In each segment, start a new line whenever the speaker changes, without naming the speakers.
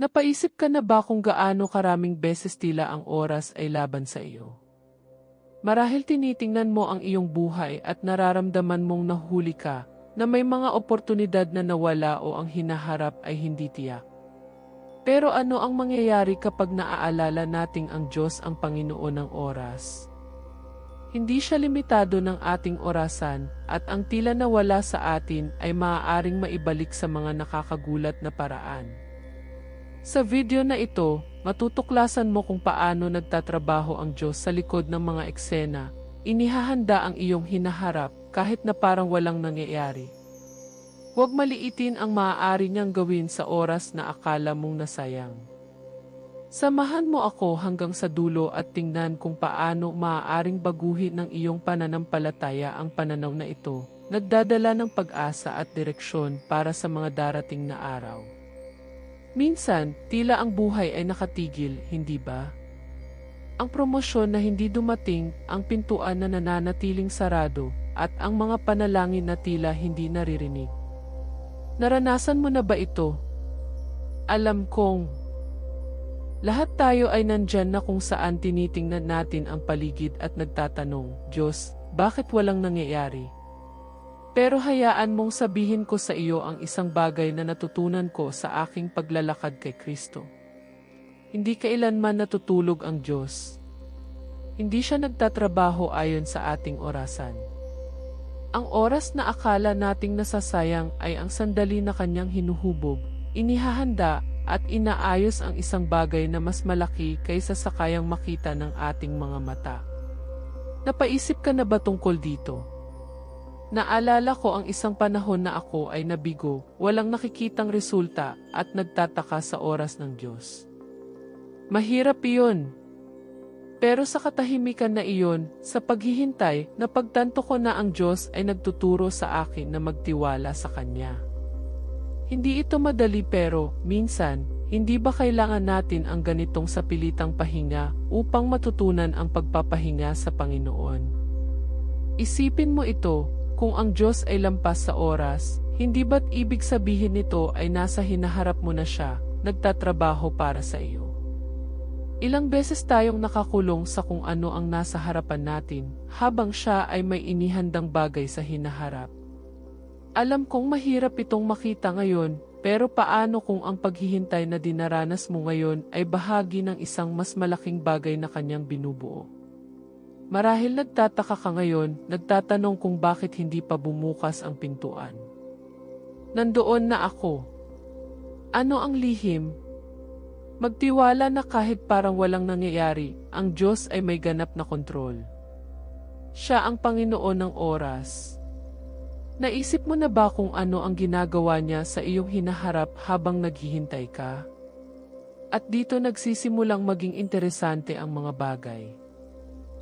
Napaisip ka na ba kung gaano karaming beses tila ang oras ay laban sa iyo? Marahil tinitingnan mo ang iyong buhay at nararamdaman mong nahuli ka na may mga oportunidad na nawala o ang hinaharap ay hindi tiyak. Pero ano ang mangyayari kapag naaalala nating ang Diyos ang Panginoon ng oras? Hindi siya limitado ng ating orasan at ang tila nawala sa atin ay maaaring maibalik sa mga nakakagulat na paraan. Sa video na ito, matutuklasan mo kung paano nagtatrabaho ang Diyos sa likod ng mga eksena. Inihahanda ang iyong hinaharap kahit na parang walang nangyayari. Huwag maliitin ang maaari niyang gawin sa oras na akala mong nasayang. Samahan mo ako hanggang sa dulo at tingnan kung paano maaaring baguhin ng iyong pananampalataya ang pananaw na ito, nagdadala ng pag-asa at direksyon para sa mga darating na araw. Minsan, tila ang buhay ay nakatigil, hindi ba? Ang promosyon na hindi dumating, ang pintuan na nananatiling sarado, at ang mga panalangin na tila hindi naririnig. Naranasan mo na ba ito? Alam kong lahat tayo ay nandyan na kung saan tinitingnan natin ang paligid at nagtatanong, Diyos, bakit walang nangyayari? Pero hayaan mong sabihin ko sa iyo ang isang bagay na natutunan ko sa aking paglalakad kay Kristo. Hindi kailanman natutulog ang Diyos. Hindi siya nagtatrabaho ayon sa ating orasan. Ang oras na akala nating nasasayang ay ang sandali na kanyang hinuhubog, inihahanda at inaayos ang isang bagay na mas malaki kaysa sa kayang makita ng ating mga mata. Napaisip ka na ba tungkol dito? Naalala ko ang isang panahon na ako ay nabigo, walang nakikitang resulta at nagtataka sa oras ng Diyos. Mahirap iyon. Pero sa katahimikan na iyon, sa paghihintay, napagtanto ko na ang Diyos ay nagtuturo sa akin na magtiwala sa Kanya. Hindi ito madali pero, minsan, hindi ba kailangan natin ang ganitong sapilitang pahinga upang matutunan ang pagpapahinga sa Panginoon? Isipin mo ito, kung ang Diyos ay lampas sa oras, hindi ba't ibig sabihin nito ay nasa hinaharap mo na siya, nagtatrabaho para sa iyo? Ilang beses tayong nakakulong sa kung ano ang nasa harapan natin, habang siya ay may inihandang bagay sa hinaharap. Alam kong mahirap itong makita ngayon, pero paano kung ang paghihintay na dinaranas mo ngayon ay bahagi ng isang mas malaking bagay na kanyang binubuo? Marahil nagtataka ka ngayon, nagtatanong kung bakit hindi pa bumukas ang pintuan. Nandoon na ako. Ano ang lihim? Magtiwala na kahit parang walang nangyayari, ang Diyos ay may ganap na kontrol. Siya ang Panginoon ng oras. Naisip mo na ba kung ano ang ginagawa niya sa iyong hinaharap habang naghihintay ka? At dito nagsisimulang maging interesante ang mga bagay.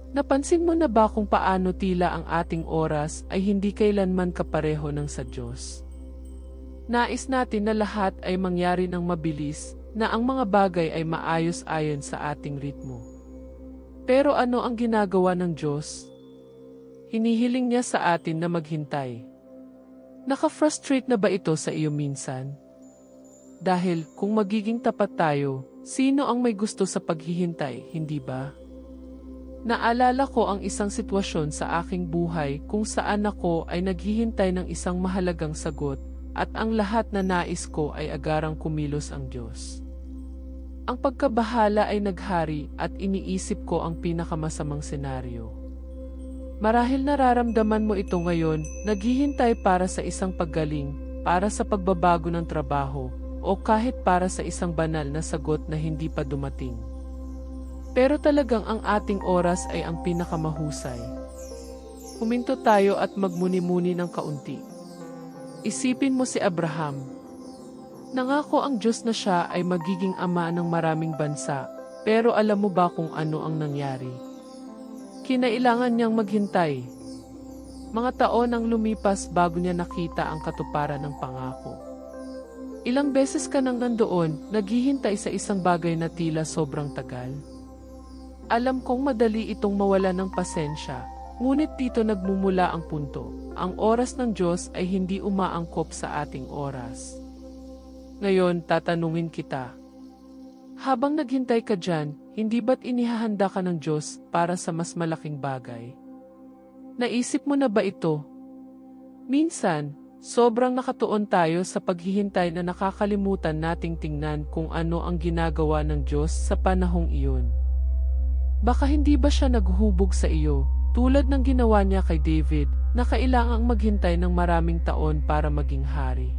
Napansin mo na ba kung paano tila ang ating oras ay hindi kailanman kapareho ng sa Diyos? Nais natin na lahat ay mangyari ng mabilis, na ang mga bagay ay maayos ayon sa ating ritmo. Pero ano ang ginagawa ng Diyos? Hinihiling niya sa atin na maghintay. Naka-frustrate na ba ito sa iyo minsan? Dahil kung magiging tapat tayo, sino ang may gusto sa paghihintay, hindi ba? Naalala ko ang isang sitwasyon sa aking buhay kung saan ako ay naghihintay ng isang mahalagang sagot at ang lahat na nais ko ay agarang kumilos ang Diyos. Ang pagkabahala ay naghari at iniisip ko ang pinakamasamang senaryo. Marahil nararamdaman mo ito ngayon, naghihintay para sa isang paggaling, para sa pagbabago ng trabaho, o kahit para sa isang banal na sagot na hindi pa dumating. Pero talagang ang ating oras ay ang pinakamahusay. Huminto tayo at magmuni-muni ng kaunti. Isipin mo si Abraham. Nangako ang Diyos na siya ay magiging ama ng maraming bansa, pero alam mo ba kung ano ang nangyari? Kinailangan niyang maghintay. Mga taon ang lumipas bago niya nakita ang katuparan ng pangako. Ilang beses ka nang nandoon, naghihintay sa isang bagay na tila sobrang tagal. Alam kong madali itong mawala ng pasensya, ngunit dito nagmumula ang punto. Ang oras ng Diyos ay hindi umaangkop sa ating oras. Ngayon, tatanungin kita. Habang naghintay ka dyan, hindi ba't inihahanda ka ng Diyos para sa mas malaking bagay? Naisip mo na ba ito? Minsan, sobrang nakatuon tayo sa paghihintay na nakakalimutan nating tingnan kung ano ang ginagawa ng Diyos sa panahong iyon. Baka hindi ba siya naghubog sa iyo, tulad ng ginawa niya kay David, na kailangang maghintay ng maraming taon para maging hari.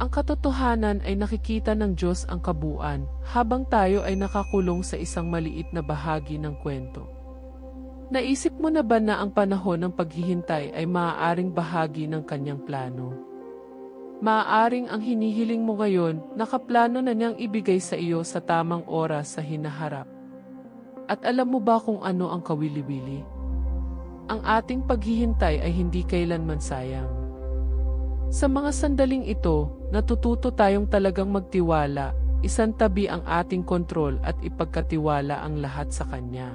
Ang katotohanan ay nakikita ng Diyos ang kabuuan habang tayo ay nakakulong sa isang maliit na bahagi ng kwento. Naisip mo na ba na ang panahon ng paghihintay ay maaaring bahagi ng kanyang plano? Maaaring ang hinihiling mo ngayon, nakaplano na niyang ibigay sa iyo sa tamang oras sa hinaharap. At alam mo ba kung ano ang kawili-wili? Ang ating paghihintay ay hindi kailanman sayang. Sa mga sandaling ito, natututo tayong talagang magtiwala, isantabi ang ating kontrol at ipagkatiwala ang lahat sa Kanya.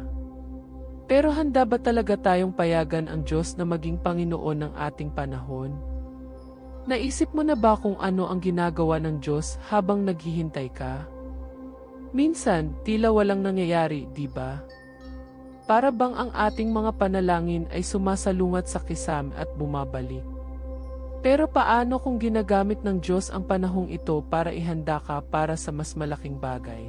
Pero handa ba talaga tayong payagan ang Diyos na maging Panginoon ng ating panahon? Naisip mo na ba kung ano ang ginagawa ng Diyos habang naghihintay ka? Minsan, tila walang nangyayari, di ba? Para bang ang ating mga panalangin ay sumasalungat sa kisam at bumabalik? Pero paano kung ginagamit ng Diyos ang panahong ito para ihanda ka para sa mas malaking bagay?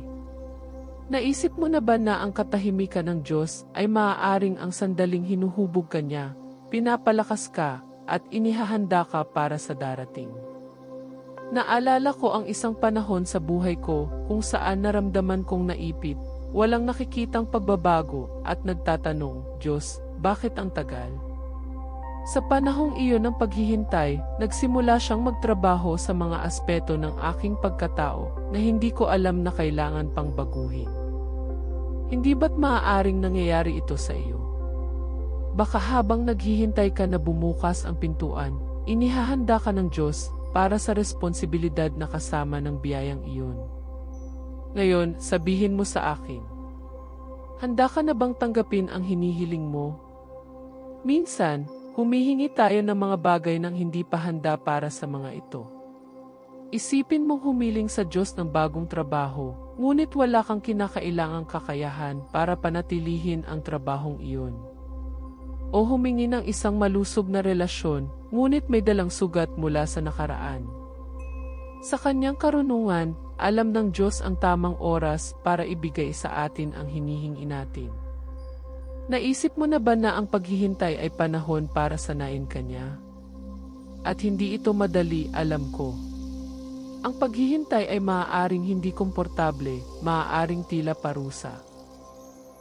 Naisip mo na ba na ang katahimikan ng Diyos ay maaaring ang sandaling hinuhubog ka niya, pinapalakas ka, at inihahanda ka para sa darating? Naalala ko ang isang panahon sa buhay ko kung saan naramdaman kong naipit, walang nakikitang pagbabago at nagtatanong, Diyos, bakit ang tagal? Sa panahong iyon ng paghihintay, nagsimula siyang magtrabaho sa mga aspeto ng aking pagkatao na hindi ko alam na kailangan pang baguhin. Hindi ba't maaaring nangyayari ito sa iyo? Baka habang naghihintay ka na bumukas ang pintuan, inihahanda ka ng Diyos para sa responsibilidad na kasama ng biyayang iyon. Ngayon, sabihin mo sa akin, handa ka na bang tanggapin ang hinihiling mo? Minsan, Humihingi tayo ng mga bagay nang hindi pa handa para sa mga ito. Isipin mong humiling sa Diyos ng bagong trabaho, ngunit wala kang kinakailangang kakayahan para panatilihin ang trabahong iyon. O humingi ng isang malusog na relasyon, ngunit may dalang sugat mula sa nakaraan. Sa kanyang karunungan, alam ng Diyos ang tamang oras para ibigay sa atin ang hinihingi natin. Naisip mo na ba na ang paghihintay ay panahon para sanayin ka niya? At hindi ito madali, alam ko. Ang paghihintay ay maaaring hindi komportable, maaaring tila parusa.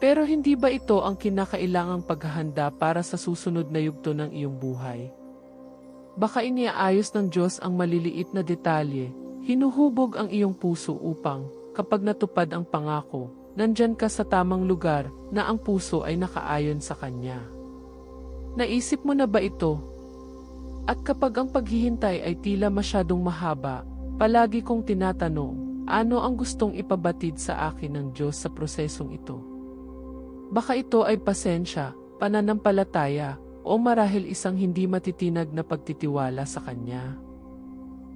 Pero hindi ba ito ang kinakailangang paghahanda para sa susunod na yugto ng iyong buhay? Baka iniaayos ng Diyos ang maliliit na detalye, hinuhubog ang iyong puso upang, kapag natupad ang pangako, nandyan ka sa tamang lugar na ang puso ay nakaayon sa Kanya. Naisip mo na ba ito? At kapag ang paghihintay ay tila masyadong mahaba, palagi kong tinatanong, ano ang gustong ipabatid sa akin ng Diyos sa prosesong ito? Baka ito ay pasensya, pananampalataya, o marahil isang hindi matitinag na pagtitiwala sa Kanya.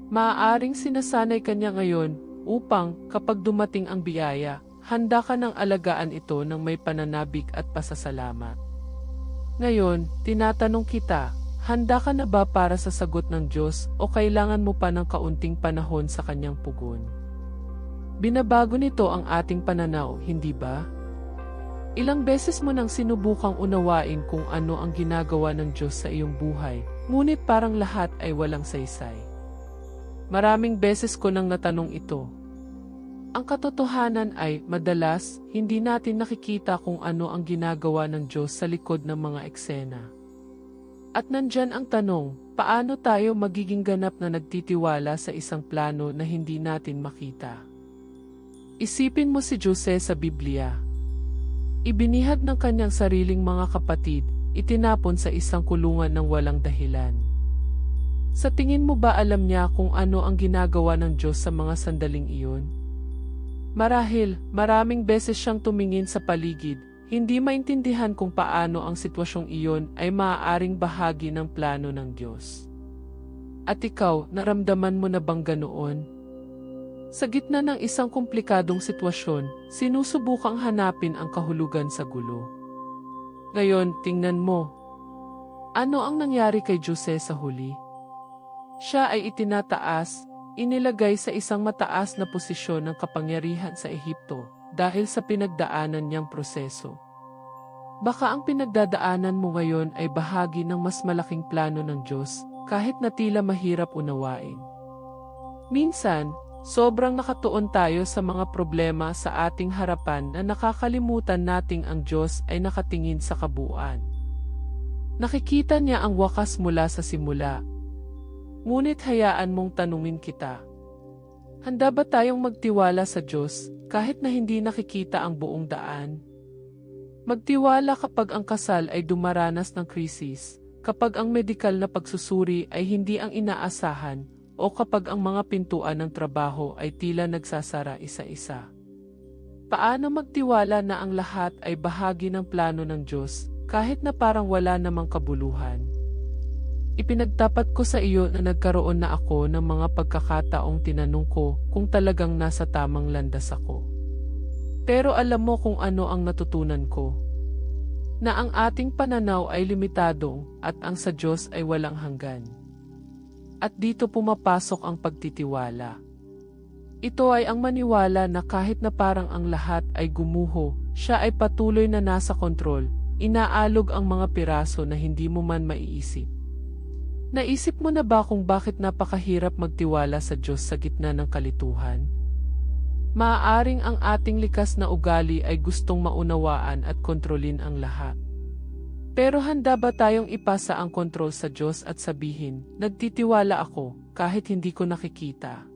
Maaaring sinasanay Kanya ngayon upang kapag dumating ang biyaya, handa ka ng alagaan ito ng may pananabik at pasasalamat. Ngayon, tinatanong kita, handa ka na ba para sa sagot ng Diyos o kailangan mo pa ng kaunting panahon sa kanyang pugon? Binabago nito ang ating pananaw, hindi ba? Ilang beses mo nang sinubukang unawain kung ano ang ginagawa ng Diyos sa iyong buhay, ngunit parang lahat ay walang saysay. Maraming beses ko nang natanong ito, ang katotohanan ay, madalas, hindi natin nakikita kung ano ang ginagawa ng Diyos sa likod ng mga eksena. At nandyan ang tanong, paano tayo magiging ganap na nagtitiwala sa isang plano na hindi natin makita? Isipin mo si Jose sa Biblia. Ibinihag ng kanyang sariling mga kapatid, itinapon sa isang kulungan ng walang dahilan. Sa tingin mo ba alam niya kung ano ang ginagawa ng Diyos sa mga sandaling iyon? Marahil, maraming beses siyang tumingin sa paligid, hindi maintindihan kung paano ang sitwasyong iyon ay maaaring bahagi ng plano ng Diyos. At ikaw, naramdaman mo na bang ganoon? Sa gitna ng isang komplikadong sitwasyon, sinusubukang hanapin ang kahulugan sa gulo. Ngayon, tingnan mo. Ano ang nangyari kay Jose sa huli? Siya ay itinataas, inilagay sa isang mataas na posisyon ng kapangyarihan sa Ehipto dahil sa pinagdaanan niyang proseso. Baka ang pinagdadaanan mo ngayon ay bahagi ng mas malaking plano ng Diyos kahit na tila mahirap unawain. Minsan, sobrang nakatuon tayo sa mga problema sa ating harapan na nakakalimutan nating ang Diyos ay nakatingin sa kabuuan. Nakikita niya ang wakas mula sa simula. Ngunit hayaan mong tanungin kita. Handa ba tayong magtiwala sa Diyos kahit na hindi nakikita ang buong daan? Magtiwala kapag ang kasal ay dumaranas ng krisis, kapag ang medikal na pagsusuri ay hindi ang inaasahan, o kapag ang mga pintuan ng trabaho ay tila nagsasara isa-isa. Paano magtiwala na ang lahat ay bahagi ng plano ng Diyos kahit na parang wala namang kabuluhan? Ipinagtapat ko sa iyo na nagkaroon na ako ng mga pagkakataong tinanong ko kung talagang nasa tamang landas ako. Pero alam mo kung ano ang natutunan ko. Na ang ating pananaw ay limitado at ang sa Diyos ay walang hanggan. At dito pumapasok ang pagtitiwala. Ito ay ang maniwala na kahit na parang ang lahat ay gumuho, siya ay patuloy na nasa kontrol, inaalog ang mga piraso na hindi mo man maiisip. Naisip mo na ba kung bakit napakahirap magtiwala sa Diyos sa gitna ng kalituhan? Maaaring ang ating likas na ugali ay gustong maunawaan at kontrolin ang lahat. Pero handa ba tayong ipasa ang kontrol sa Diyos at sabihin, nagtitiwala ako kahit hindi ko nakikita?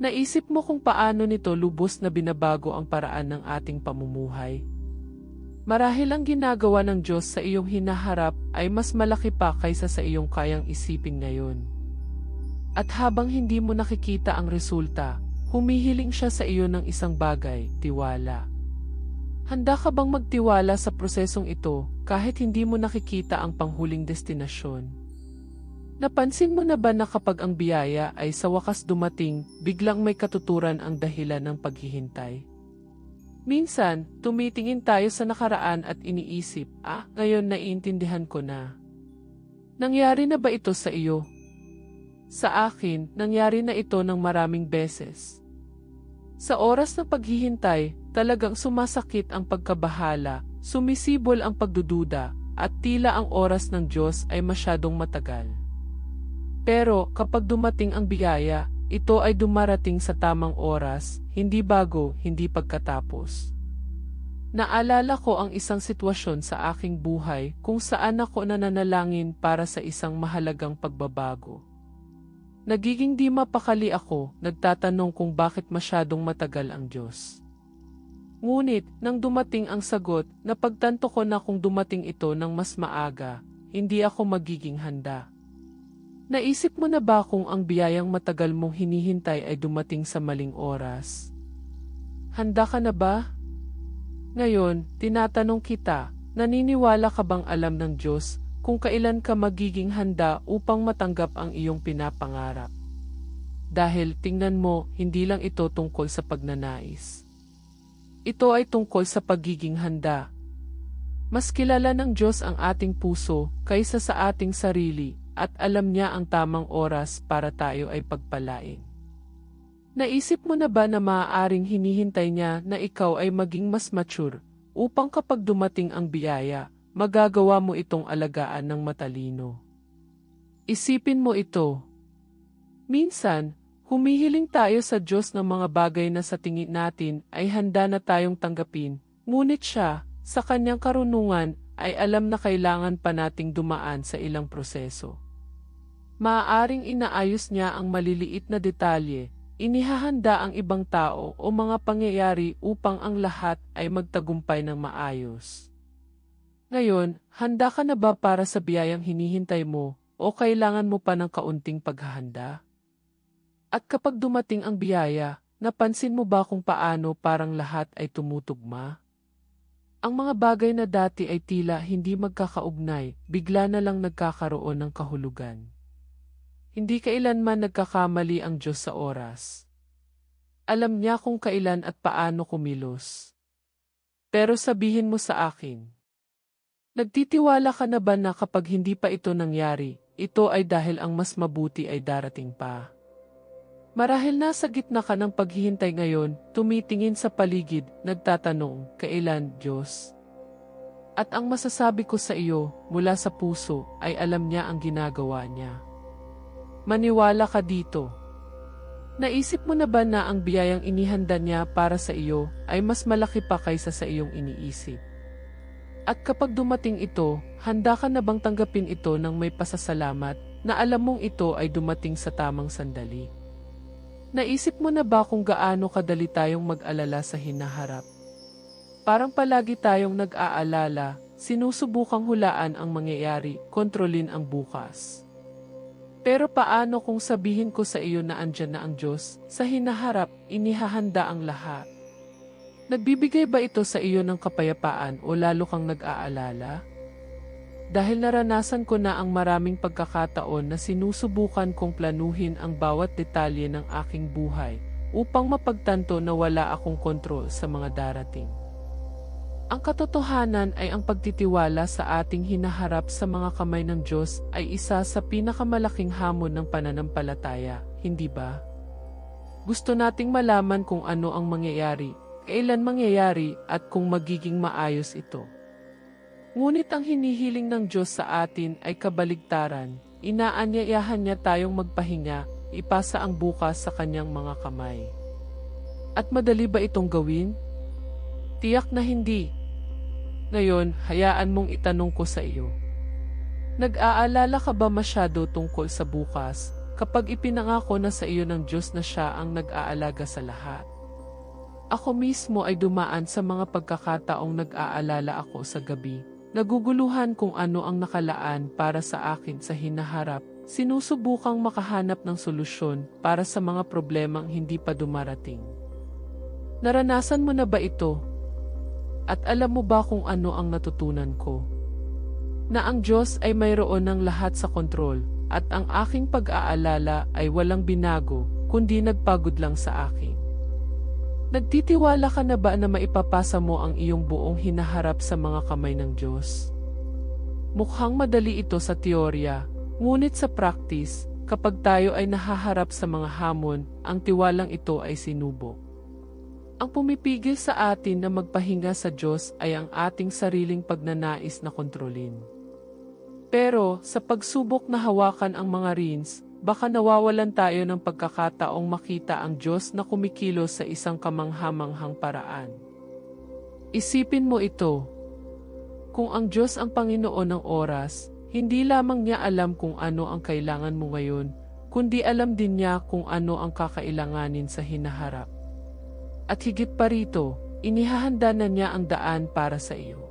Naisip mo kung paano nito lubos na binabago ang paraan ng ating pamumuhay? Marahil ang ginagawa ng Diyos sa iyong hinaharap ay mas malaki pa kaysa sa iyong kayang isipin ngayon. At habang hindi mo nakikita ang resulta, Humihiling siya sa iyo ng isang bagay, tiwala. Handa ka bang magtiwala sa prosesong ito kahit hindi mo nakikita ang panghuling destinasyon? Napansin mo na ba na kapag ang biyaya ay sa wakas dumating, biglang may katuturan ang dahilan ng paghihintay? Minsan, tumitingin tayo sa nakaraan at iniisip, ah, ngayon naiintindihan ko na. Nangyari na ba ito sa iyo? Sa akin, nangyari na ito ng maraming beses. Sa oras ng paghihintay, talagang sumasakit ang pagkabahala, sumisibol ang pagdududa, at tila ang oras ng Diyos ay masyadong matagal. Pero kapag dumating ang biyaya, ito ay dumarating sa tamang oras, hindi bago, hindi pagkatapos. Naalala ko ang isang sitwasyon sa aking buhay kung saan ako nananalangin para sa isang mahalagang pagbabago. Nagiging di mapakali ako, nagtatanong kung bakit masyadong matagal ang Diyos. Ngunit, nang dumating ang sagot, napagtanto ko na kung dumating ito ng mas maaga, hindi ako magiging handa. Naisip mo na ba kung ang biyayang matagal mong hinihintay ay dumating sa maling oras? Handa ka na ba? Ngayon, tinatanong kita, naniniwala ka bang alam ng Diyos kung kailan ka magiging handa upang matanggap ang iyong pinapangarap. Dahil tingnan mo, hindi lang ito tungkol sa pagnanais. Ito ay tungkol sa pagiging handa. Mas kilala ng Diyos ang ating puso kaysa sa ating sarili at alam niya ang tamang oras para tayo ay pagpalain. Naisip mo na ba na maaaring hinihintay niya na ikaw ay maging mas mature upang kapag dumating ang biyaya, magagawa mo itong alagaan ng matalino. Isipin mo ito. Minsan, humihiling tayo sa Diyos ng mga bagay na sa tingin natin ay handa na tayong tanggapin, ngunit siya, sa kanyang karunungan, ay alam na kailangan pa nating dumaan sa ilang proseso. Maaaring inaayos niya ang maliliit na detalye, inihahanda ang ibang tao o mga pangyayari upang ang lahat ay magtagumpay ng maayos. Ngayon, handa ka na ba para sa biyayang hinihintay mo o kailangan mo pa ng kaunting paghahanda? At kapag dumating ang biyaya, napansin mo ba kung paano parang lahat ay tumutugma? Ang mga bagay na dati ay tila hindi magkakaugnay, bigla na lang nagkakaroon ng kahulugan. Hindi kailanman nagkakamali ang Diyos sa oras. Alam niya kung kailan at paano kumilos. Pero sabihin mo sa akin, nagtitiwala ka na ba na kapag hindi pa ito nangyari, ito ay dahil ang mas mabuti ay darating pa? Marahil nasa gitna ka ng paghihintay ngayon, tumitingin sa paligid, nagtatanong, kailan, Diyos? At ang masasabi ko sa iyo, mula sa puso, ay alam niya ang ginagawa niya. Maniwala ka dito. Naisip mo na ba na ang biyayang inihanda niya para sa iyo ay mas malaki pa kaysa sa iyong iniisip? At kapag dumating ito, handa ka na bang tanggapin ito ng may pasasalamat na alam mong ito ay dumating sa tamang sandali? Naisip mo na ba kung gaano kadali tayong mag-alala sa hinaharap? Parang palagi tayong nag-aalala, sinusubukang hulaan ang mangyayari, kontrolin ang bukas. Pero paano kung sabihin ko sa iyo na andyan na ang Diyos, sa hinaharap, inihahanda ang lahat? Nagbibigay ba ito sa iyo ng kapayapaan o lalo kang nag-aalala? Dahil naranasan ko na ang maraming pagkakataon na sinusubukan kong planuhin ang bawat detalye ng aking buhay upang mapagtanto na wala akong kontrol sa mga darating. Ang katotohanan ay ang pagtitiwala sa ating hinaharap sa mga kamay ng Diyos ay isa sa pinakamalaking hamon ng pananampalataya, hindi ba? Gusto nating malaman kung ano ang mangyayari, kailan mangyayari at kung magiging maayos ito. Ngunit ang hinihiling ng Diyos sa atin ay kabaligtaran, inaanyayahan niya tayong magpahinga, ipasa ang bukas sa kanyang mga kamay. At madali ba itong gawin? Tiyak na hindi, ngayon, hayaan mong itanong ko sa iyo. Nag-aalala ka ba masyado tungkol sa bukas kapag ipinangako na sa iyo ng Diyos na siya ang nag-aalaga sa lahat? Ako mismo ay dumaan sa mga pagkakataong nag-aalala ako sa gabi. Naguguluhan kung ano ang nakalaan para sa akin sa hinaharap. Sinusubukang makahanap ng solusyon para sa mga problemang hindi pa dumarating. Naranasan mo na ba ito at alam mo ba kung ano ang natutunan ko? Na ang Diyos ay mayroon ng lahat sa kontrol, at ang aking pag-aalala ay walang binago, kundi nagpagod lang sa akin. Nagtitiwala ka na ba na maipapasa mo ang iyong buong hinaharap sa mga kamay ng Diyos? Mukhang madali ito sa teorya, ngunit sa practice, kapag tayo ay nahaharap sa mga hamon, ang tiwalang ito ay sinubok. Ang pumipigil sa atin na magpahinga sa Diyos ay ang ating sariling pagnanais na kontrolin. Pero sa pagsubok na hawakan ang mga reins, baka nawawalan tayo ng pagkakataong makita ang Diyos na kumikilos sa isang kamanghamanghang paraan. Isipin mo ito. Kung ang Diyos ang Panginoon ng oras, hindi lamang niya alam kung ano ang kailangan mo ngayon, kundi alam din niya kung ano ang kakailanganin sa hinaharap. At higit pa rito, inihahanda na niya ang daan para sa iyo.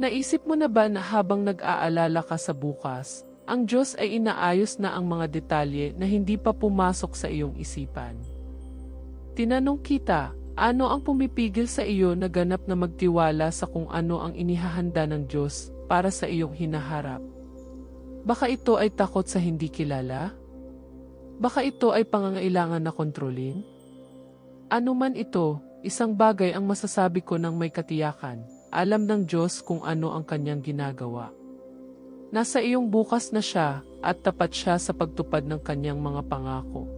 Naisip mo na ba na habang nag-aalala ka sa bukas, ang Diyos ay inaayos na ang mga detalye na hindi pa pumasok sa iyong isipan? Tinanong kita, ano ang pumipigil sa iyo na ganap na magtiwala sa kung ano ang inihahanda ng Diyos para sa iyong hinaharap? Baka ito ay takot sa hindi kilala? Baka ito ay pangangailangan na kontrolin? Ano man ito, isang bagay ang masasabi ko ng may katiyakan, alam ng Diyos kung ano ang kanyang ginagawa. Nasa iyong bukas na siya at tapat siya sa pagtupad ng kanyang mga pangako.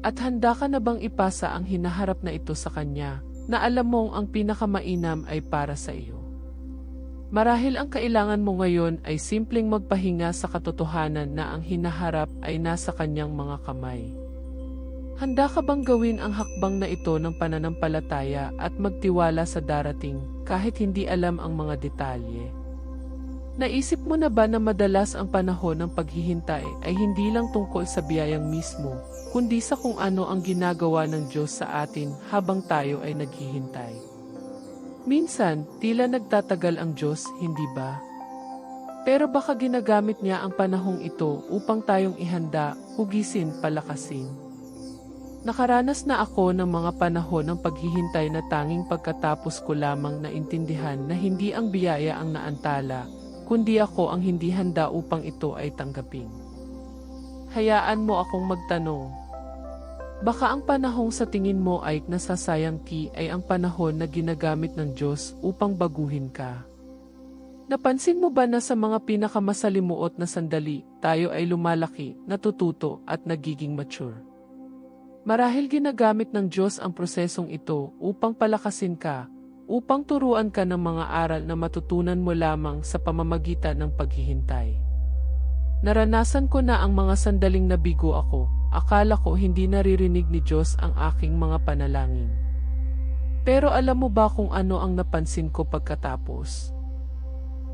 At handa ka na bang ipasa ang hinaharap na ito sa kanya, na alam mong ang pinakamainam ay para sa iyo? Marahil ang kailangan mo ngayon ay simpleng magpahinga sa katotohanan na ang hinaharap ay nasa kanyang mga kamay. Handa ka bang gawin ang hakbang na ito ng pananampalataya at magtiwala sa darating kahit hindi alam ang mga detalye? Naisip mo na ba na madalas ang panahon ng paghihintay ay hindi lang tungkol sa biyayang mismo, kundi sa kung ano ang ginagawa ng Diyos sa atin habang tayo ay naghihintay? Minsan, tila nagtatagal ang Diyos, hindi ba? Pero baka ginagamit niya ang panahong ito upang tayong ihanda, hugisin, palakasin. Nakaranas na ako ng mga panahon ng paghihintay na tanging pagkatapos ko lamang naintindihan na hindi ang biyaya ang naantala, kundi ako ang hindi handa upang ito ay tanggapin. Hayaan mo akong magtanong. Baka ang panahong sa tingin mo ay nasasayang ki ay ang panahon na ginagamit ng Diyos upang baguhin ka. Napansin mo ba na sa mga pinakamasalimuot na sandali, tayo ay lumalaki, natututo at nagiging mature? Marahil ginagamit ng Diyos ang prosesong ito upang palakasin ka, upang turuan ka ng mga aral na matutunan mo lamang sa pamamagitan ng paghihintay. Naranasan ko na ang mga sandaling nabigo ako, akala ko hindi naririnig ni Diyos ang aking mga panalangin. Pero alam mo ba kung ano ang napansin ko pagkatapos?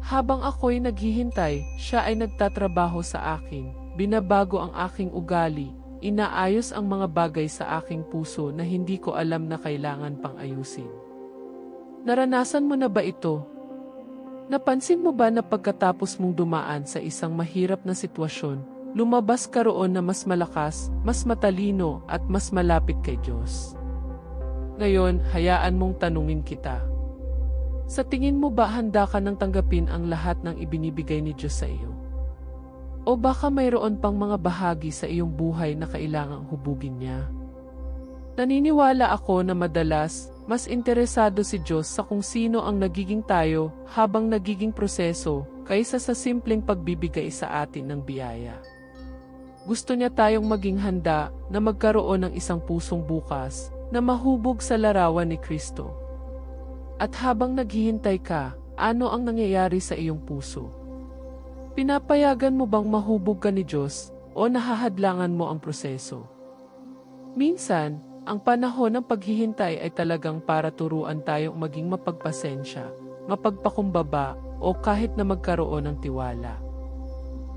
Habang ako'y naghihintay, siya ay nagtatrabaho sa akin, binabago ang aking ugali, inaayos ang mga bagay sa aking puso na hindi ko alam na kailangan pang ayusin. Naranasan mo na ba ito? Napansin mo ba na pagkatapos mong dumaan sa isang mahirap na sitwasyon, lumabas ka roon na mas malakas, mas matalino at mas malapit kay Diyos? Ngayon, hayaan mong tanungin kita. Sa tingin mo ba handa ka nang tanggapin ang lahat ng ibinibigay ni Diyos sa iyo? O baka mayroon pang mga bahagi sa iyong buhay na kailangang hubugin niya? Naniniwala ako na madalas, mas interesado si Diyos sa kung sino ang nagiging tayo habang nagiging proseso kaysa sa simpleng pagbibigay sa atin ng biyaya. Gusto niya tayong maging handa na magkaroon ng isang pusong bukas na mahubog sa larawan ni Kristo. At habang naghihintay ka, ano ang nangyayari sa iyong puso? Pinapayagan mo bang mahubog ka ni Diyos o nahahadlangan mo ang proseso? Minsan, ang panahon ng paghihintay ay talagang para turuan tayong maging mapagpasensya, mapagpakumbaba, o kahit na magkaroon ng tiwala.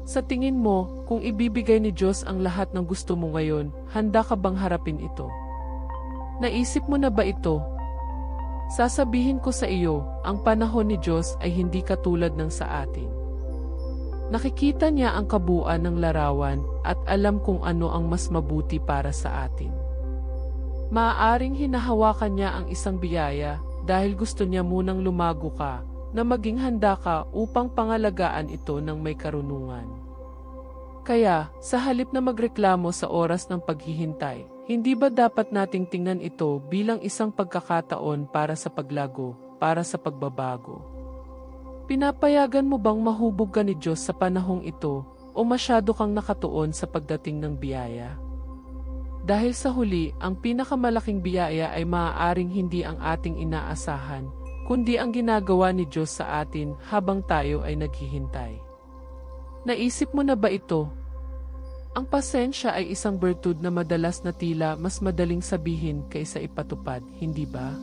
Sa tingin mo, kung ibibigay ni Diyos ang lahat ng gusto mo ngayon, handa ka bang harapin ito? Naisip mo na ba ito? Sasabihin ko sa iyo, ang panahon ni Diyos ay hindi katulad ng sa atin. Nakikita niya ang kabuuan ng larawan at alam kung ano ang mas mabuti para sa atin. Maaaring hinahawakan niya ang isang biyaya dahil gusto niya munang lumago ka na maging handa ka upang pangalagaan ito ng may karunungan. Kaya, sa halip na magreklamo sa oras ng paghihintay, hindi ba dapat nating tingnan ito bilang isang pagkakataon para sa paglago, para sa pagbabago? Pinapayagan mo bang mahubog ka ni Diyos sa panahong ito o masyado kang nakatuon sa pagdating ng biyaya? Dahil sa huli, ang pinakamalaking biyaya ay maaaring hindi ang ating inaasahan, kundi ang ginagawa ni Diyos sa atin habang tayo ay naghihintay. Naisip mo na ba ito? Ang pasensya ay isang bertud na madalas na tila mas madaling sabihin kaysa ipatupad, hindi ba?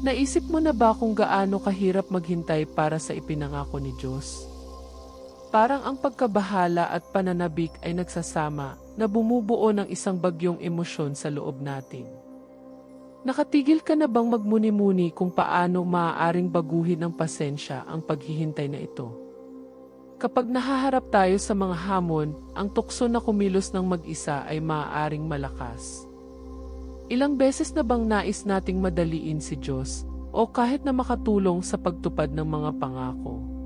Naisip mo na ba kung gaano kahirap maghintay para sa ipinangako ni Diyos? Parang ang pagkabahala at pananabik ay nagsasama na bumubuo ng isang bagyong emosyon sa loob natin. Nakatigil ka na bang magmuni-muni kung paano maaaring baguhin ng pasensya ang paghihintay na ito? Kapag nahaharap tayo sa mga hamon, ang tukso na kumilos ng mag-isa ay maaaring malakas. Ilang beses na bang nais nating madaliin si Diyos o kahit na makatulong sa pagtupad ng mga pangako?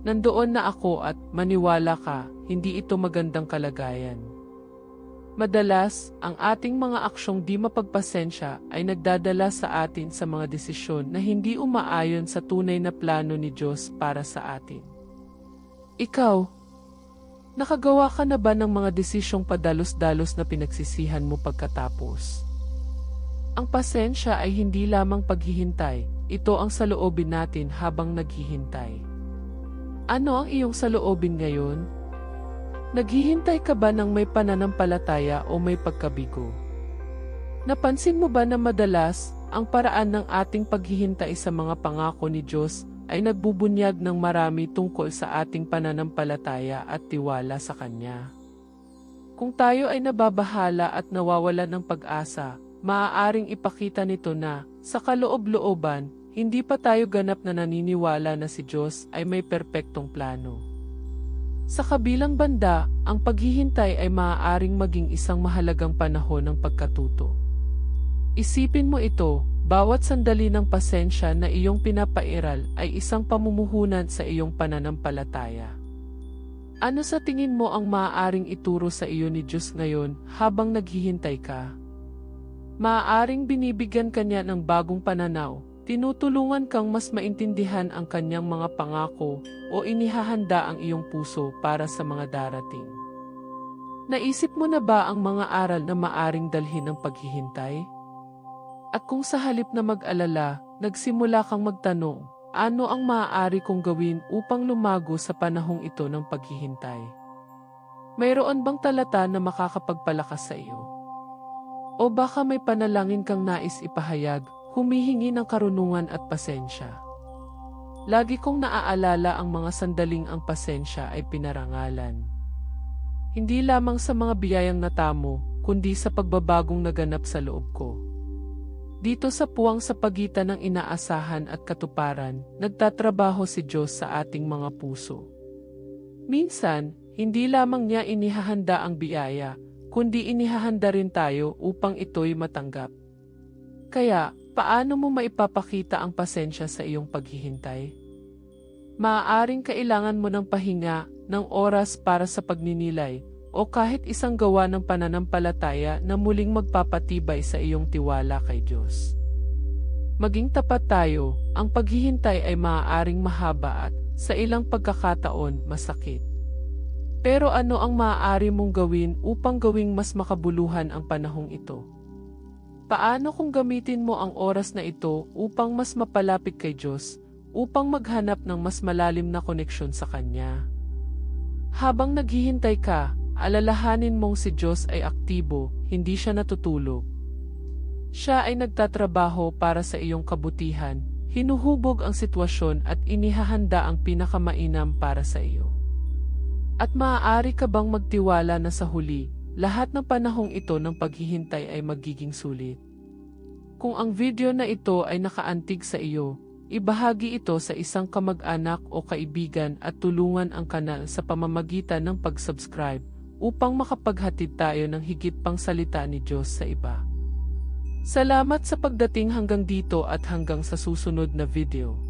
Nandoon na ako at maniwala ka, hindi ito magandang kalagayan. Madalas, ang ating mga aksyong di mapagpasensya ay nagdadala sa atin sa mga desisyon na hindi umaayon sa tunay na plano ni Diyos para sa atin. Ikaw, nakagawa ka na ba ng mga desisyong padalos-dalos na pinagsisihan mo pagkatapos? Ang pasensya ay hindi lamang paghihintay, ito ang saloobin natin habang naghihintay. Ano ang iyong saloobin ngayon? Naghihintay ka ba ng may pananampalataya o may pagkabigo? Napansin mo ba na madalas, ang paraan ng ating paghihintay sa mga pangako ni Diyos ay nagbubunyag ng marami tungkol sa ating pananampalataya at tiwala sa Kanya? Kung tayo ay nababahala at nawawala ng pag-asa, maaaring ipakita nito na, sa kaloob-looban, hindi pa tayo ganap na naniniwala na si Diyos ay may perpektong plano. Sa kabilang banda, ang paghihintay ay maaaring maging isang mahalagang panahon ng pagkatuto. Isipin mo ito, bawat sandali ng pasensya na iyong pinapairal ay isang pamumuhunan sa iyong pananampalataya. Ano sa tingin mo ang maaaring ituro sa iyo ni Diyos ngayon habang naghihintay ka? Maaaring binibigyan kanya ng bagong pananaw, tinutulungan kang mas maintindihan ang kanyang mga pangako o inihahanda ang iyong puso para sa mga darating. Naisip mo na ba ang mga aral na maaring dalhin ng paghihintay? At kung sa halip na mag-alala, nagsimula kang magtanong, ano ang maaari kong gawin upang lumago sa panahong ito ng paghihintay? Mayroon bang talata na makakapagpalakas sa iyo? O baka may panalangin kang nais ipahayag, humihingi ng karunungan at pasensya. Lagi kong naaalala ang mga sandaling ang pasensya ay pinarangalan. Hindi lamang sa mga biyayang natamo, kundi sa pagbabagong naganap sa loob ko. Dito sa puwang sa pagitan ng inaasahan at katuparan, nagtatrabaho si Diyos sa ating mga puso. Minsan, hindi lamang niya inihahanda ang biyaya, kundi inihahanda rin tayo upang ito'y matanggap. Kaya, paano mo maipapakita ang pasensya sa iyong paghihintay? Maaaring kailangan mo ng pahinga, ng oras para sa pagninilay, o kahit isang gawa ng pananampalataya na muling magpapatibay sa iyong tiwala kay Diyos. Maging tapat tayo, ang paghihintay ay maaaring mahaba at, sa ilang pagkakataon, masakit. Pero ano ang maaari mong gawin upang gawing mas makabuluhan ang panahong ito? Paano kung gamitin mo ang oras na ito upang mas mapalapit kay Diyos, upang maghanap ng mas malalim na koneksyon sa Kanya? Habang naghihintay ka, alalahanin mong si Diyos ay aktibo, hindi siya natutulog. Siya ay nagtatrabaho para sa iyong kabutihan, hinuhubog ang sitwasyon at inihahanda ang pinakamainam para sa iyo. At maaari ka bang magtiwala na sa huli, lahat ng panahong ito ng paghihintay ay magiging sulit? Kung ang video na ito ay nakaantig sa iyo, ibahagi ito sa isang kamag-anak o kaibigan at tulungan ang kanal sa pamamagitan ng pag-subscribe upang makapaghatid tayo ng higit pang salita ni Diyos sa iba. Salamat sa pagdating hanggang dito at hanggang sa susunod na video.